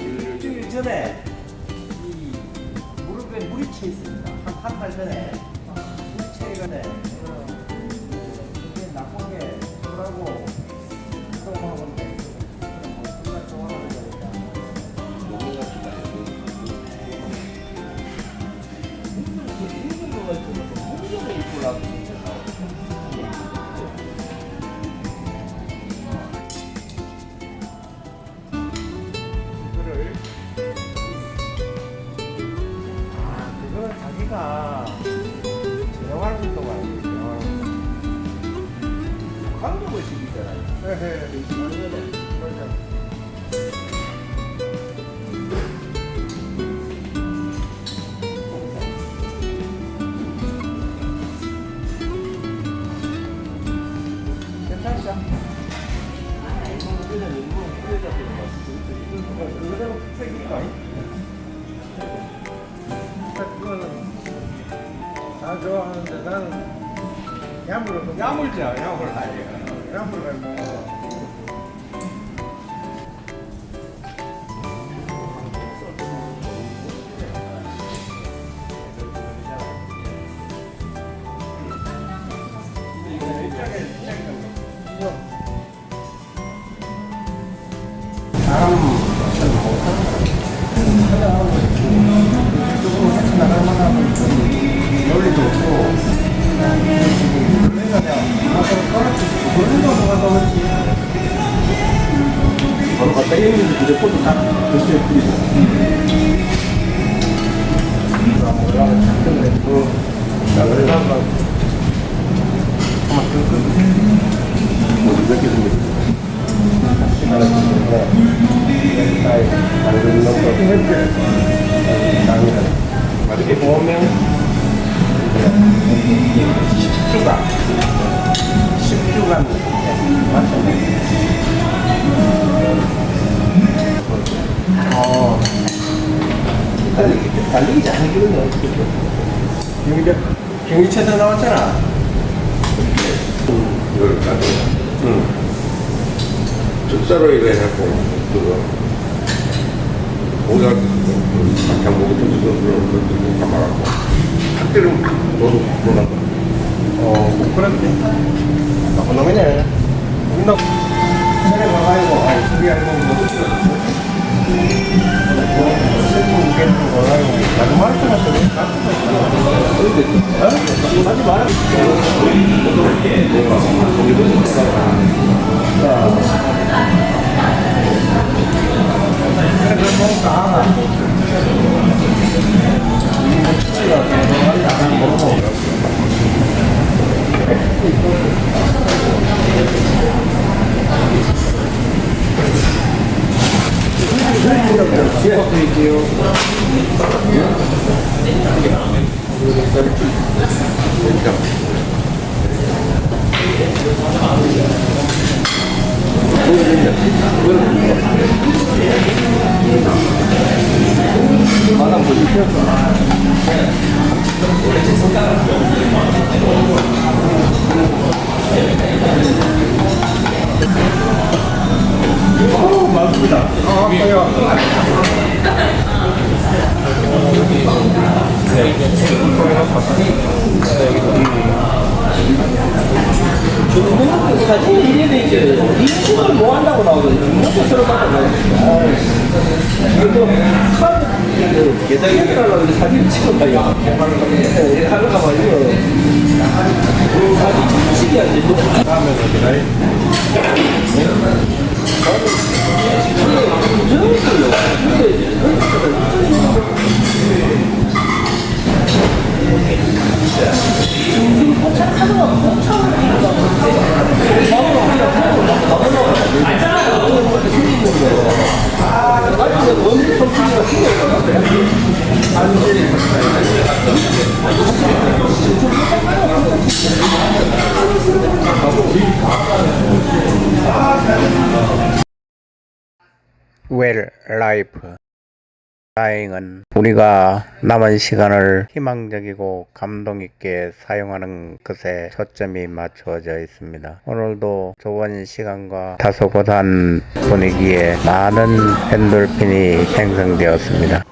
일주일 전에 이 무릎에 물이 차 있습니다. 한 한 달 전에 물이 차이가네. 다 좋아하는데 나는 야물을 좀 야물죠, 야물 아니에요. 야물을 있는 그대 포도 딱 글씨에 뿌리고. 몇개 생겼어? 하나 생겼네. 다른 놈도 이렇게 보면 10주간 10주간 맞죠? 어. 달리기, 달리기 잘하기는 경기대, 경기체대 나왔잖아. 이걸 가지고 응. 즉사로 일해갖고 그거 오다 장보고 좀 그런 것도 담아갖고 학교는 너도 그러나 어, 뭐 그런데. 나쁜 놈이네. 놈, 전에 와가지고, 아니, 저기 알고, 뭐, 그래 서 뭐, 다. 부탁드릴게요. 마담 보십시오. 어, 맞습니다. 아, 그래요. 사진 이름이 인식을 뭐 한다고 나오거든요. 이렇게 들어가고 나오니까. 이거 카드 계좌이체를 하려고 사진 찍어봐요. 이렇게 하려고 하면 이거 사진 인식이 안 되고. 지금 포착 카드가 포착을 웰 라이프 다행은 우리가 남은 시간을 희망적이고 감동 있게 사용하는 것에 초점이 맞추어져 있습니다. 오늘도 좋은 시간과 다소곳한 분위기에 많은 엔돌핀이 생성되었습니다.